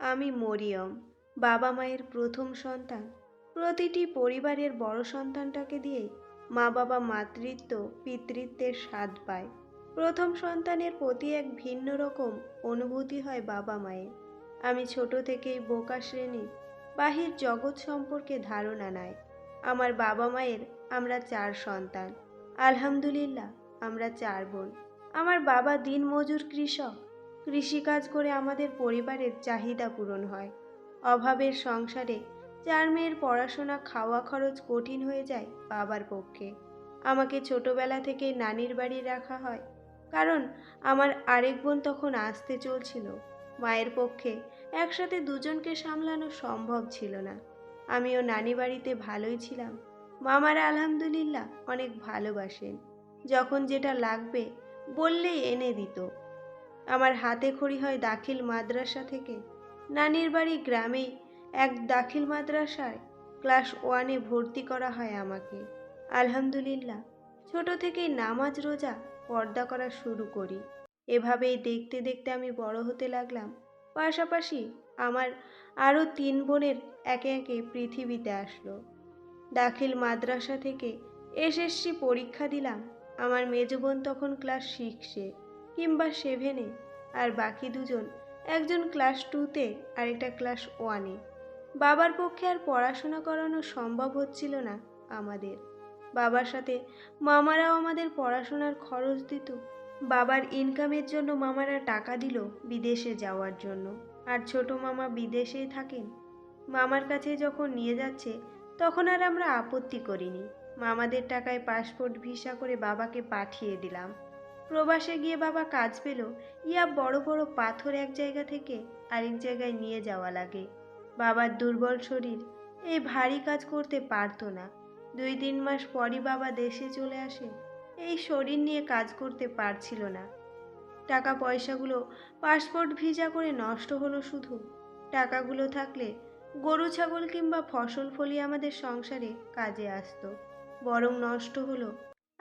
আমি মরিয়ম, বাবা মায়ের প্রথম সন্তান। প্রতিটি পরিবারের বড় সন্তানটাকে দিয়েই মা বাবা মাতৃত্ব, পিতৃত্বের স্বাদ পায়। প্রথম সন্তানের প্রতি এক ভিন্ন রকম অনুভূতি হয় বাবা মায়ের। আমি ছোট থেকেই বোকা শ্রেণি, বাহির জগৎ সম্পর্কে ধারণা নাই। আমার বাবা মায়ের আমরা চার সন্তান, আলহামদুলিল্লাহ আমরা চার বোন। আমার বাবা দিনমজুর কৃষক কৃষিকাজ করে আমাদের পরিবারের চাহিদা পূরণ হয়। অভাবের সংসারে চার মেয়ের পড়াশোনা খাওয়া খরচ কঠিন হয়ে যায় বাবার পক্ষে। আমাকে ছোটবেলা থেকে নানির বাড়ি রাখা হয়। কারণ আমার আরেক বোন তখন আসতে চলছিল। মায়ের পক্ষে একসাথে দুজনকে সামলানো সম্ভব ছিল না। আমিও নানি বাড়িতে ভালোই ছিলাম। মামারা আলহামদুলিল্লাহ অনেক ভালোবাসেন। যখন যেটা লাগবে বললেই এনে দিত। আমার হাতে খড়ি হয় দাখিল মাদ্রাসা থেকে। নানির বাড়ি গ্রামেই এক দাখিল মাদ্রাসায় ক্লাস ওয়ানে ভর্তি করা হয় আমাকে। আলহামদুলিল্লাহ, ছোট থেকেই নামাজ রোজা পর্দা করা শুরু করি। এভাবেই দেখতে দেখতে আমি বড় হতে লাগলাম। পাশাপাশি আমার আরও তিন বোনের একে একে পৃথিবীতে আসলো। দাখিল মাদ্রাসা থেকে এসএসসি পরীক্ষা দিলাম। আমার মেজবোন তখন ক্লাস সিক্সে। কিংবা সেভেনে, আর বাকি দুজন একজন ক্লাস টুতে আর একটা ক্লাস ওয়ানে। বাবার পক্ষে আর পড়াশোনা করানো সম্ভব হচ্ছিল না আমাদের। বাবার সাথে মামারাও আমাদের পড়াশোনার খরচ দিত। বাবার ইনকামের জন্য মামারা টাকা দিল বিদেশে যাওয়ার জন্য। আর ছোট মামা বিদেশেই থাকেন। মামার কাছে যখন নিয়ে যাচ্ছে, তখন আর আমরা আপত্তি করিনি। মামাদের টাকায় পাসপোর্ট ভিসা করে বাবাকে পাঠিয়ে দিলাম। প্রবাসে গিয়ে বাবা কাজ পেল। ইয়া বড় বড় পাথর এক জায়গা থেকে আরেক জায়গায় নিয়ে যাওয়া লাগে। বাবার দুর্বল শরীর এই ভারী কাজ করতে পারতো না। দুই তিন মাস পরই বাবা দেশে চলে আসে, এই শরীর নিয়ে কাজ করতে পারছিল না। টাকা পয়সাগুলো পাসপোর্ট ভিজা করে নষ্ট হলো শুধু। টাকাগুলো থাকলে গরু, ছাগল কিংবা ফসল ফলি আমাদের সংসারে কাজে আসতো। বরং নষ্ট হলো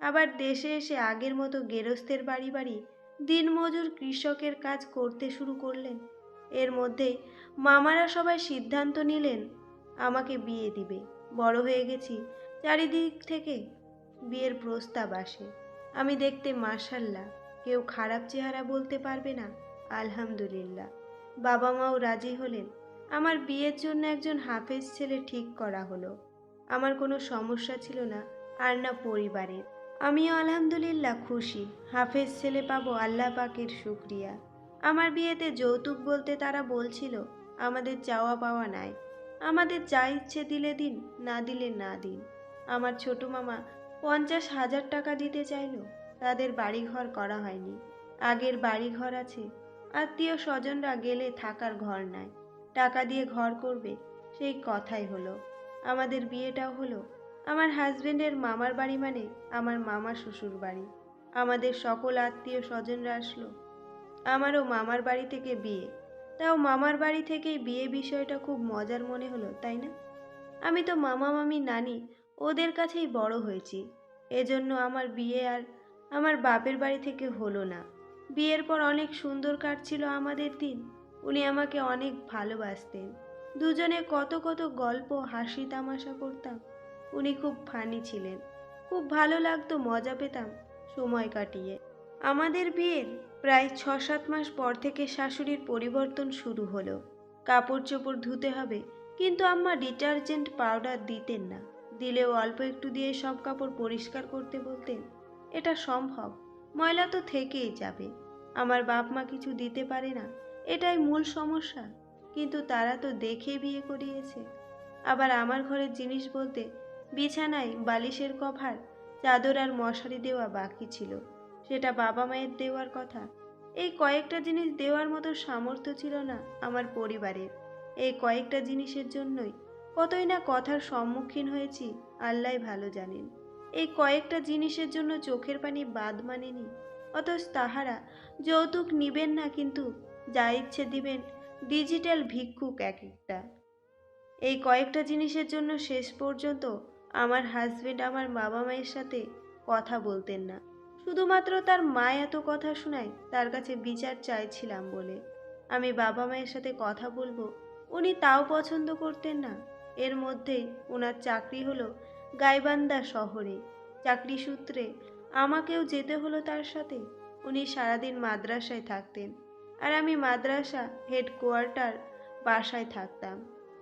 আবার দেশে এসে আগের মতো গেরস্তের বাড়ি বাড়ি দিনমজুর কৃষকের কাজ করতে শুরু করলেন। এর মধ্যে মামারা সবাই সিদ্ধান্ত নিলেন, আমাকে বিয়ে দিবে। বড় হয়ে গেছি, চারিদিক থেকে বিয়ের প্রস্তাব আসে। আমি দেখতে মাশাল্লাহ, কেউ খারাপ চেহারা বলতে পারবে না, আলহামদুলিল্লাহ। বাবা মাও রাজি হলেন। আমার বিয়ের জন্য একজন হাফেজ ছেলে ঠিক করা হলো। আমার কোনো সমস্যা ছিল না, আর না পরিবারের। আমিও আলহামদুলিল্লাহ খুশি। হাফেজ ছেলে পাবো আল্লাহ পাকের শুক্রিয়া। আমার বিয়েতে যৌতুক বলতে তারা বলছিল, আমাদের চাওয়া পাওয়া নাই। আমাদের যা ইচ্ছে দিলে দিন, না দিলে না দিন। আমার ছোট মামা পঞ্চাশ হাজার টাকা দিতে চাইলো, তাদের বাড়িঘর করা হয়নি। আগের বাড়িঘর আছে, আত্মীয় স্বজনরা গেলে থাকার ঘর নাই। টাকা দিয়ে ঘর করবে, সেই কথাই হলো। আমাদের বিয়েটাও হলো আমার হাজবেন্ডের মামার বাড়ি মানে আমার মামা শ্বশুর বাড়ি। আমাদের সকল আত্মীয় স্বজনরা আসলো। আমারও মামার বাড়ি থেকে বিয়ে। তাও মামার বাড়ি থেকেই বিয়ে বিষয়টা খুব মজার মনে হলো, তাই না? আমি তো মামা, মামি, নানি, ওদের কাছেই বড় হয়েছি। এজন্য আমার বিয়ে আর আমার বাপের বাড়ি থেকে হলো না। বিয়ের পর অনেক সুন্দর কাটছিল আমাদের দিন। উনি আমাকে অনেক ভালোবাসতেন। দুজনে কত কত গল্প, হাসি, তামাশা করতাম। উনি খুব ফানি ছিলেন। খুব ভালো লাগতো, মজা পেতাম সময় কাটিয়ে। আমাদের বিয়ের প্রায় ছ সাত মাস পর থেকে শাশুড়ির পরিবর্তন শুরু হলো। কাপড় চোপড় ধুতে হবে, কিন্তু আম্মা ডিটারজেন্ট পাউডার দিতেন না। দিলেও অল্প একটু দিয়ে সব কাপড় পরিষ্কার করতে বলতেন, এটা সম্ভব, ময়লা তো থেকেই যাবে। আমার বাপ মা কিছু দিতে পারে না, এটাই মূল সমস্যা। কিন্তু তারা তো দেখে বিয়ে করিয়েছে। আবার আমার ঘরের জিনিস বলতে বিছানায় বালিশের কভার, চাদর আর মশারি দেওয়া বাকি ছিল। সেটা বাবা মায়ের দেওয়ার কথা। এই কয়েকটা জিনিস দেওয়ার মতো সামর্থ্য ছিল না আমার পরিবারের। এই কয়েকটা জিনিসের জন্যই কতই না কথার সম্মুখীন হয়েছি, আল্লাহ ভালো জানেন। এই কয়েকটা জিনিসের জন্য চোখের পানি বাদ মানেনি, অথচ তাহারা যৌতুক নিবেন না কিন্তু যা ইচ্ছে দিবেন, ডিজিটাল ভিক্ষুক এক একটা। এই কয়েকটা জিনিসের জন্য শেষ পর্যন্ত আমার হাজবেন্ড আমার বাবা মায়ের সাথে কথা বলতেন না। শুধুমাত্র তার মা এত কথা শোনায়, তার কাছে বিচার চাইছিলাম বলে। আমি বাবা মায়ের সাথে কথা বলব, উনি তাও পছন্দ করতেন না। এর মধ্যেই ওনার চাকরি হলো গাইবান্দা শহরে। চাকরি সূত্রে আমাকেও যেতে হলো তার সাথে। উনি সারাদিন মাদ্রাসায় থাকতেন আর আমি মাদ্রাসা হেডকোয়ার্টার বাসায় থাকতাম।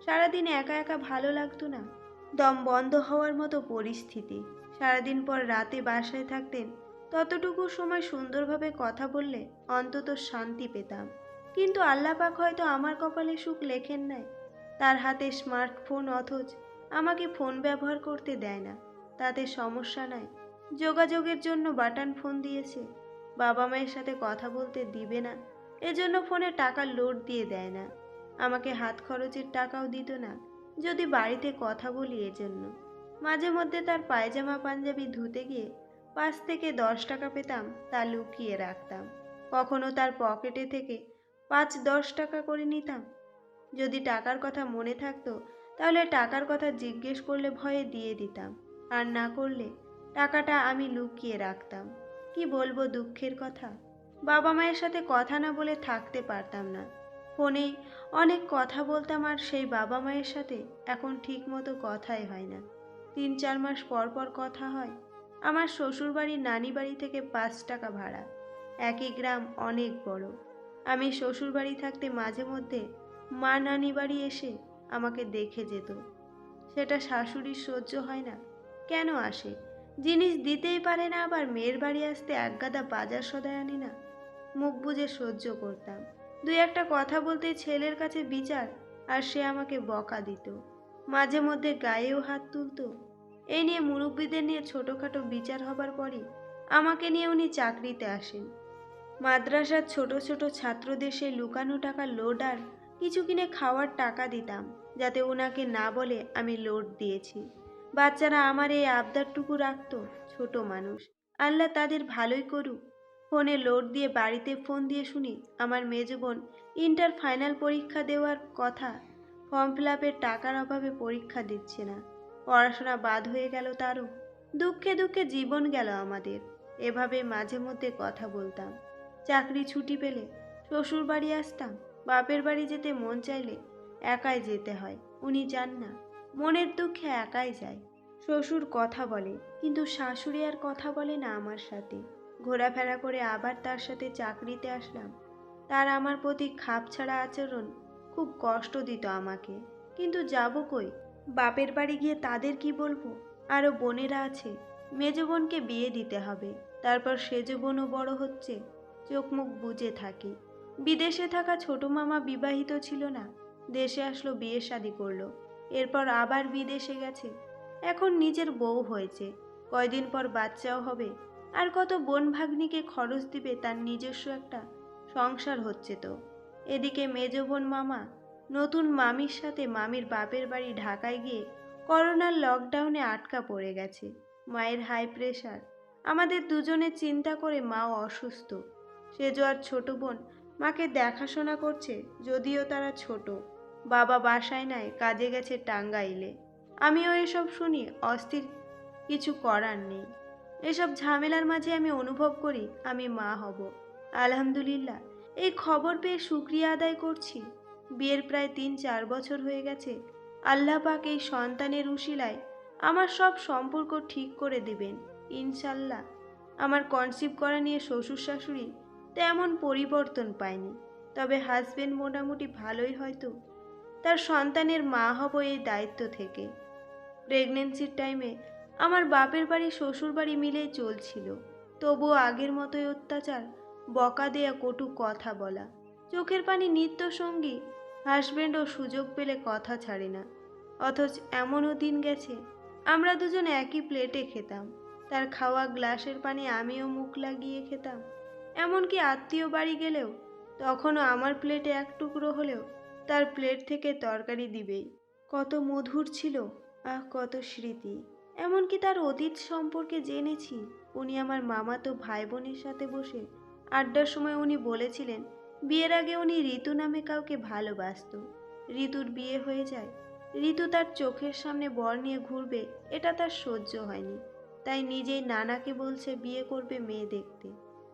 সারাদিন একা একা ভালো লাগতো না। দম বন্ধ হওয়ার মতো পরিস্থিতি। সারাদিন পর রাতে বাসায় থাকতেন, ততটুকু সময় সুন্দরভাবে কথা বললে অন্তত শান্তি পেতাম। কিন্তু আল্লাপাক হয়তো আমার কপালে সুখ লেখেন নাই। তার হাতে স্মার্টফোন অথচ আমাকে ফোন ব্যবহার করতে দেয় না। তাতে সমস্যা নাই। যোগাযোগের জন্য বাটন ফোন দিয়েছে। বাবা মায়ের সাথে কথা বলতে দিবে না। এজন্য ফোনে টাকা লোড দিয়ে দেয় না। আমাকে হাত খরচের টাকাও দিত না। যদি বাড়িতে কথা বলি এজন্য। মাঝে মধ্যে তার পায়জামা পাঞ্জাবি ধুতে গিয়ে পাঁচ থেকে দশ টাকা পেতাম তা লুকিয়ে রাখতাম। কখনো তার পকেটে থেকে পাঁচ দশ টাকা করে নিতাম। যদি টাকার কথা মনে থাকতো, তাহলে টাকার কথা জিজ্ঞেস করলে ভয়ে দিয়ে দিতাম। আর না করলে টাকাটা আমি লুকিয়ে রাখতাম। কি বলব দুঃখের কথা? বাবা মায়ের সাথে কথা না বলে থাকতে পারতাম না। ফোনেই অনেক কথা বলতাম আর সেই বাবা মায়ের সাথে এখন ঠিক মতো কথাই হয় না। তিন চার মাস পর পর কথা হয়। আমার শ্বশুরবাড়ির নানি বাড়ি থেকে পাঁচ টাকা ভাড়া। একই গ্রাম অনেক বড়। আমি শ্বশুরবাড়ি থাকতে মাঝে মধ্যে মা নানি বাড়ি এসে আমাকে দেখে যেত। সেটা শাশুড়ির সহ্য হয় না। কেন আসে? জিনিস দিতেই পারে না, আবার মেয়ের বাড়ি আসতে একগাদা বাজার সদায় আনি না। মুখ বুজে সহ্য করতাম। দুই একটা কথা বলতে ছেলের কাছে বিচার, আর সে আমাকে বকা দিত। মাঝে মধ্যে গায়েও হাত তুলতো। এই নিয়ে মুরব্বীদের নিয়ে ছোটোখাটো বিচার হবার পরই আমাকে নিয়ে উনি চাকরিতে আসেন। মাদ্রাসার ছোট ছোট ছাত্রদের সেই লুকানো টাকা লোড আর কিছু কিনে খাওয়ার টাকা দিতাম, যাতে ওনাকে না বলে আমি লোড দিয়েছি। বাচ্চারা আমার এই আবদারটুকু রাখতো ছোট মানুষ। আল্লাহ তাদের ভালোই করুক। ফোনে লোড দিয়ে বাড়িতে ফোন দিয়ে শুনি, আমার মেজ বোন, ইন্টার ফাইনাল পরীক্ষা দেওয়ার কথা। ফর্ম ফিল টাকার অভাবে পরীক্ষা দিচ্ছে না। পড়াশোনা বাদ হয়ে গেল তারও। দুঃখে দুঃখে জীবন গেল আমাদের। এভাবে মাঝে মধ্যে কথা বলতাম। চাকরি ছুটি পেলে শ্বশুর বাড়ি আসতাম। বাপের বাড়ি যেতে মন চাইলে একাই যেতে হয়, উনি যান না। মনের দুঃখে একাই যায় শ্বশুর কথা বলে, কিন্তু শাশুড়ি আর কথা বলে না আমার সাথে। ঘোরাফেরা করে আবার তার সাথে চাকরিতে আসলাম। তার আমার প্রতি খাপ ছাড়া আচরণ খুব কষ্ট দিত আমাকে। কিন্তু যাব কই? বাপের বাড়ি গিয়ে তাদের কি বলব? আরও বোনেরা আছে, মেজ বোনকে বিয়ে দিতে হবে। তারপর সেজ বোনও বড় হচ্ছে চোখ মুখ বুজে থাকি। বিদেশে থাকা ছোট মামা বিবাহিত ছিল না, দেশে আসলো, বিয়ে শাদি করল। এরপর আবার বিদেশে গেছে। এখন নিজের বউ হয়েছে। কয়দিন পর বাচ্চাও হবে আর কত বোন ভাগ্নিকে খরচ দিবে তার নিজস্ব একটা সংসার হচ্ছে তো। এদিকে মেজ বোন মামা নতুন মামির সাথে মামির বাপের বাড়ি ঢাকায় গিয়ে করোনার লকডাউনে আটকা পড়ে গেছে। মায়ের হাই প্রেশার আমাদের দুজনে চিন্তা করে মাও অসুস্থ। সেজো আর ছোট বোন মাকে দেখাশোনা করছে যদিও তারা ছোট। বাবা বাসায় নাই, কাজে গেছে টাঙ্গাইলে। আমিও এসব শুনি অস্থির কিছু করার নেই। এসব ঝামেলার মাঝে আমি অনুভব করি আমি মা হব। আলহামদুলিল্লাহ। এই খবর পেয়ে শুক্রিয়া আদায় করছি। বিয়ের প্রায় তিন, চার বছর হয়ে গেছে। আল্লাহ পাক এই সন্তানের উশিলায় আমার সব সম্পর্ক ঠিক করে দেবেন, ইনশাল্লাহ। আমার কনসিভ করা নিয়ে শ্বশুর শাশুড়ি তেমন পরিবর্তন পায়নি। তবে হাজবেন্ড মোটামুটি ভালোই হয়তো। তার সন্তানের মা হব এই দায়িত্ব থেকে। প্রেগনেন্সির টাইমে আমার বাপের বাড়ি শ্বশুর বাড়ি মিলেই চলছিল। তবুও আগের মতোই অত্যাচার, বকা দেয়া কটু কথা বলা। চোখের পানি নিত্য সঙ্গী হাজবেন্ডও সুযোগ পেলে কথা ছাড়ে না। অথচ এমনও দিন গেছে, আমরা দুজন একই প্লেটে খেতাম। তার খাওয়া গ্লাসের পানি আমিও মুখ লাগিয়ে খেতাম। এমনকি আত্মীয় বাড়ি গেলেও, তখনও আমার প্লেটে এক টুকরো হলেও তার প্লেট থেকে তরকারি দিবেই। কত মধুর ছিল, আহ, কত স্মৃতি। এমনকি তার অতীত সম্পর্কে জেনেছি। উনি আমার মামাতো ভাই বোনের সাথে বসে আড্ডার সময় উনি বলেছিলেন, বিয়ের আগে উনি ঋতু নামে কাউকে ভালোবাসত। ঋতুর বিয়ে হয়ে যায়। ঋতু তার চোখের সামনে বর নিয়ে ঘুরবে, এটা তার সহ্য হয়নি। তাই নিজেই নানাকে বলছে বিয়ে করবে মেয়ে দেখতে।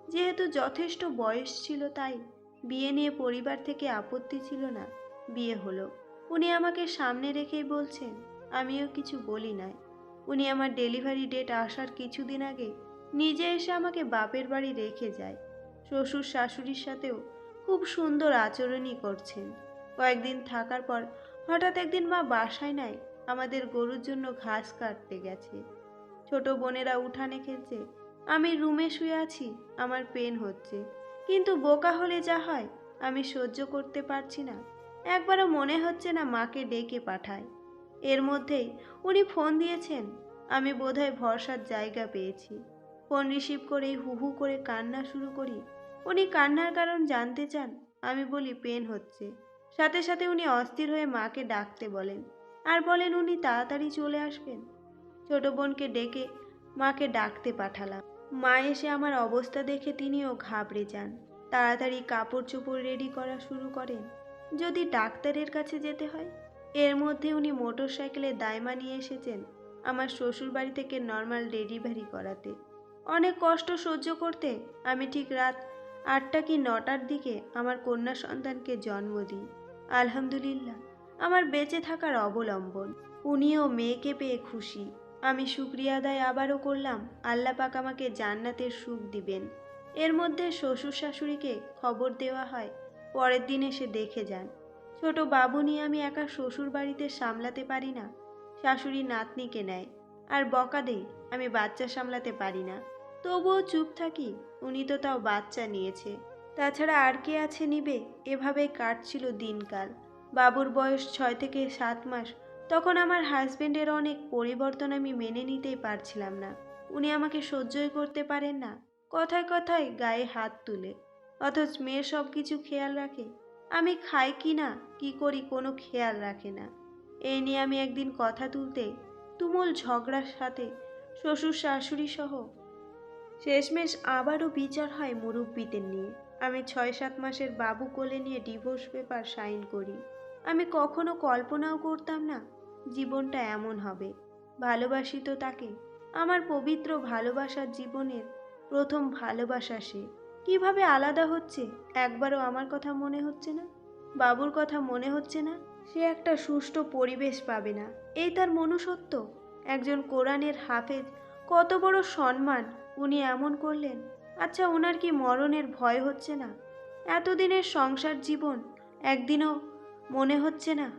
যেহেতু যথেষ্ট বয়স ছিল তাই বিয়ে নিয়ে পরিবার থেকে আপত্তি ছিল না। বিয়ে হলো। উনি আমাকে সামনে রেখেই বলছেন, আমিও কিছু বলি নাই। উনি আমার ডেলিভারি ডেট আসার কিছুদিন আগে নিজে এসে আমাকে বাপের বাড়ি রেখে যায়। শ্বশুর শাশুড়ির সাথেও খুব সুন্দর আচরণই করছেন। কয়েকদিন থাকার পর হঠাৎ একদিন মা বাসায় নাই, আমাদের গরুর জন্য ঘাস কাটতে গেছে। ছোট বোনেরা উঠানে খেলছে, আমি রুমে শুয়ে আছি, আমার পেন হচ্ছে। কিন্তু বোকা হলে যা হয়, আমি সহ্য করতে পারছি না। একবারও মনে হচ্ছে না মাকে ডেকে পাঠায়। এর মধ্যেই উনি ফোন দিয়েছেন। আমি বোধহয় ভরসার জায়গা পেয়েছি। ফোন রিসিভ করেই হু হু করে কান্না শুরু করি। উনি কান্নার কারণ জানতে চান, আমি বলি পেন হচ্ছে। সাথে সাথে উনি অস্থির হয়ে মাকে ডাকতে বলেন। আর বলেন উনি তাড়াতাড়ি চলে আসবেন। ছোট বোনকে ডেকে মাকে ডাকতে পাঠালাম। মা এসে আমার অবস্থা দেখে তিনিও ঘাবড়ে যান। তাড়াতাড়ি কাপড় চোপড় রেডি করা শুরু করেন। যদি ডাক্তারের কাছে যেতে হয় এর মধ্যে উনি মোটর সাইকেলে দায়মা নিয়ে এসেছেন আমার শ্বশুর বাড়ি থেকে নর্মাল ডেলিভারি করাতে। অনেক কষ্ট সহ্য করতে আমি ঠিক রাত আটটা কি নটার দিকে আমার কন্যা সন্তানকে জন্ম দিই। আলহামদুলিল্লাহ, আমার বেঁচে থাকার অবলম্বন। উনিও মেয়েকে পেয়ে খুশি। আমি শুক্রিয়া আদায় আবারও করলাম, আল্লাহ পাক আমাকে জান্নাতের সুখ দিবেন। এর মধ্যে শ্বশুর শাশুড়িকে খবর দেওয়া হয়, পরের দিন এসে দেখে যান। ছোট বাবু নিয়ে আমি একা শ্বশুর বাড়িতে সামলাতে পারি না। শাশুড়ি নাতনিকে নেয়। আর বকা দেই আমি বাচ্চা সামলাতে পারি না। তবুও চুপ থাকি, উনি তো তাও বাচ্চা নিয়েছে। তাছাড়া আর কে আছে নিবে? এভাবেই কাটছিল দিনকাল। বাবুর বয়স ছয় থেকে সাত মাস। তখন আমার হাজবেন্ডের অনেক পরিবর্তন আমি মেনে নিতেই পারছিলাম না। উনি আমাকে সহ্যই করতে পারেন না। কথায় কথায় গায়ে হাত তুলে। অথচ মেয়ে সব কিছু খেয়াল রাখে। আমি খাই কি না? কি করি কোনো খেয়াল রাখে না। এই নিয়ে আমি একদিন কথা তুলতে তুমুল ঝগড়ার সাথে শ্বশুর শাশুড়ি সহ শেষমেশ আবারও বিচার হয় মুরব্বীদের নিয়ে। আমি ছয় সাত মাসের বাবু কোলে নিয়ে ডিভোর্স পেপার সাইন করি। আমি কখনো কল্পনাও করতাম না জীবনটা এমন হবে। ভালোবাসি তো তাকে। আমার পবিত্র ভালোবাসার জীবনের প্রথম ভালোবাসা সে। কীভাবে আলাদা হচ্ছে? একবারও আমার কথা মনে হচ্ছে না। বাবুর কথা মনে হচ্ছে না। সে একটা সুষ্ঠু পরিবেশ পাবে না। এই তার মনুষ্যত্ব। একজন কোরআনের হাফেজ, কত বড় সম্মান উনি এমন করলেন। আচ্ছা ওনার কি মরণের ভয় হচ্ছে না? এতদিনের সংসার জীবন একদিনও মনে হচ্ছে না।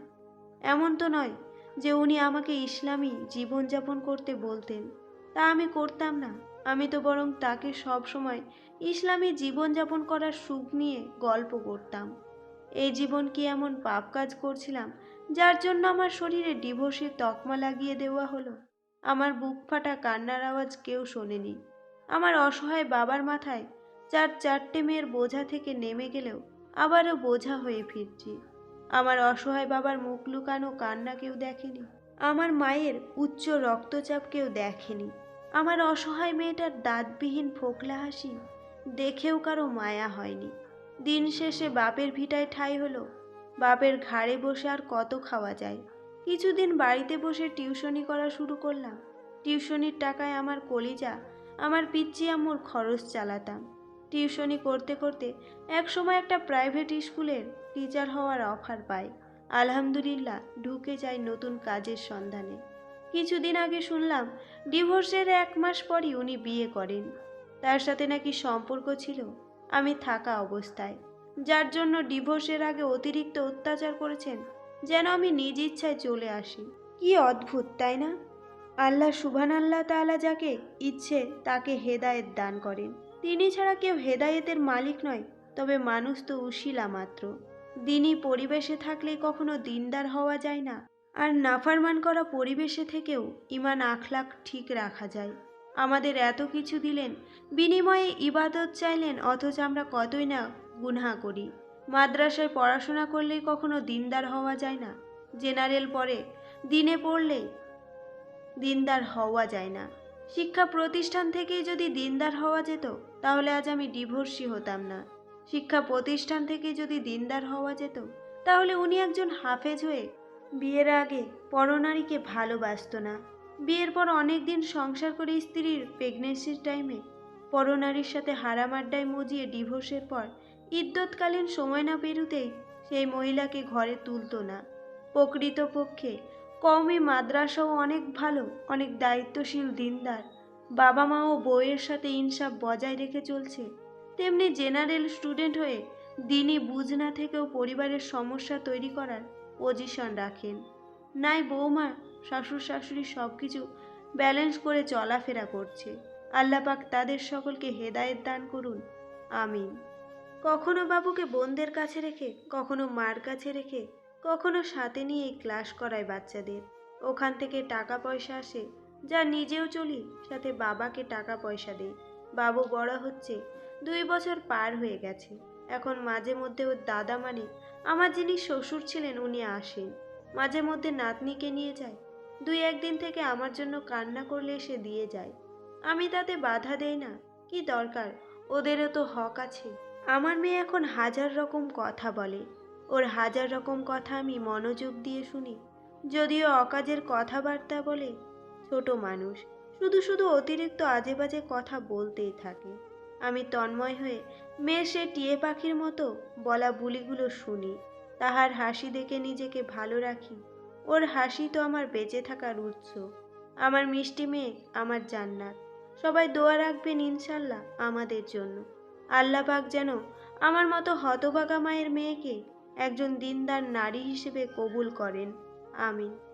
এমন তো নয় যে উনি আমাকে ইসলামী জীবনযাপন করতে বলতেন। তা আমি করতাম না। আমি তো বরং তাকে সব সময় ইসলামী জীবনযাপন করার সুখ নিয়ে গল্প করতাম। এই জীবন কি এমন পাপ কাজ করছিলাম, যার জন্য আমার শরীরে ডিভোর্সের তকমা লাগিয়ে দেওয়া হলো? আমার বুক ফাটা কান্নার আওয়াজ কেউ শোনেনি। আমার অসহায় বাবার মাথায় চার চারটে মেয়ের বোঝা থেকে নেমে গেলেও আবারও বোঝা হয়ে ফিরছি। আমার অসহায় বাবার মুখ লুকানো কান্না কেউ দেখেনি। আমার মায়ের উচ্চ রক্তচাপ কেউ দেখেনি। আমার অসহায় মেয়েটার দাঁতবিহীন ফোকলা হাসি দেখেও কারও মায়া হয়নি। দিন শেষে বাপের ভিটায় ঠাই হলো। বাপের ঘাড়ে বসে আর কত খাওয়া যায়। কিছুদিন বাড়িতে বসে টিউশনি করা শুরু করলাম। টিউশনির টাকায় আমার কলিজা, আমার পিচ্চি আম্মুর খরচ চালাতাম। টিউশনি করতে করতে এক সময় একটা প্রাইভেট স্কুলের টিচার হওয়ার অফার পাই। আলহামদুলিল্লাহ, ঢুকে যাই নতুন কাজের সন্ধানে। কিছুদিন আগে শুনলাম, ডিভোর্সের এক মাস পরই উনি বিয়ে করেন। তার সাথে নাকি সম্পর্ক ছিল। আমি থাকা অবস্থায়। যার জন্য ডিভোর্সের আগে অতিরিক্ত অত্যাচার করেছেন, যেন আমি নিজ ইচ্ছায় চলে আসি। কি অদ্ভুত, তাই না? আল্লাহ সুবহান আল্লাহ তাআলা যাকে ইচ্ছে তাকে হেদায়েত দান করেন। তিনি ছাড়া কেউ হেদায়েতের মালিক নয়, তবে মানুষ তো উশিলা মাত্র। দিনই পরিবেশে থাকলে কখনো দিনদার হওয়া যায় না। আর নাফারমান করা পরিবেশে থেকেও ইমান আখলাক ঠিক রাখা যায়। আমাদের এত কিছু দিলেন, বিনিময়ে ইবাদত চাইলেন অথচ আমরা কতই না গুনহা করি। মাদ্রাসায় পড়াশোনা করলেই কখনো দিনদার হওয়া যায় না। জেনারেল পরে দিনে পড়লে দিনদার হওয়া যায় না। শিক্ষা প্রতিষ্ঠান থেকেই যদি দিনদার হওয়া যেত, তাহলে আজ আমি ডিভোর্সি হতাম না। শিক্ষা প্রতিষ্ঠান থেকে যদি দিনদার হওয়া যেত, তাহলে উনি একজন হাফেজ হয়ে বিয়ের আগে পরনারীকে ভালোবাসতো না। বিয়ের পর অনেক দিন সংসার করে স্ত্রীর প্রেগনেন্সির টাইমে পরনারীর সাথে হারামাড্ডায় মজিয়ে ডিভোর্সের পর ইদ্যৎকালীন সময় না পেরুতেই সেই মহিলাকে ঘরে তুলতো না। প্রকৃতপক্ষে কওমি মাদ্রাসাও অনেক ভালো, অনেক দায়িত্বশীল দিনদার। বাবা মা ও বউয়ের সাথে ইনসাফ বজায় রেখে চলছে। তেমনি জেনারেল স্টুডেন্ট হয়ে দিনই বুঝ না থেকেও পরিবারের সমস্যা তৈরি করার পজিশন রাখেন। নাই বৌমা, শ্বশুর শাশুড়ি সব কিছু ব্যালেন্স করে চলাফেরা করছে। আল্লাপাক তাদের সকলকে হেদায়েত দান করুন। আমিন। কখনো বাবুকে বোনদের কাছে রেখে, কখনো মার কাছে রেখে, কখনো সাথে নিয়ে ক্লাস করায় বাচ্চাদের। ওখান থেকে টাকা পয়সা আসে, যা নিজেও চলি, সাথে বাবাকে টাকা পয়সা দেই বাবু বড় হচ্ছে, দুই বছর পার হয়ে গেছে। এখন মাঝে মধ্যে ওর দাদা মানে আমার যিনি শ্বশুর ছিলেন উনি আসেন। মাঝে মধ্যে নাতনিকে নিয়ে যায়। দুই একদিন থেকে আমার জন্য কান্না করলে এসে দিয়ে যায়। আমি তাতে বাধা দেই না। কি দরকার? ওদেরও তো হক আছে। আমার মেয়ে এখন হাজার রকম কথা বলে। ওর হাজার রকম কথা আমি মনোযোগ দিয়ে শুনি। যদিও অকাজের কথাবার্তা বলে। ছোট মানুষ। শুধু শুধু অতিরিক্ত আজে বাজে কথা বলতেই থাকে। আমি তন্ময় হয়ে মেয়ের সে টিয়ে পাখির মতো বলা বুলিগুলো শুনি। তাহার হাসি দেখে নিজেকে ভালো রাখি। ওর হাসি তো আমার বেঁচে থাকার উৎস। আমার মিষ্টি মেয়ে, আমার জান্নাত। সবাই দোয়া রাখবেন ইনশাল্লাহ আমাদের জন্য। আল্লাহ পাক যেন আমার মতো হতভাগা মায়ের মেয়েকে একজন দিনদার নারী হিসেবে কবুল করেন। আমিন।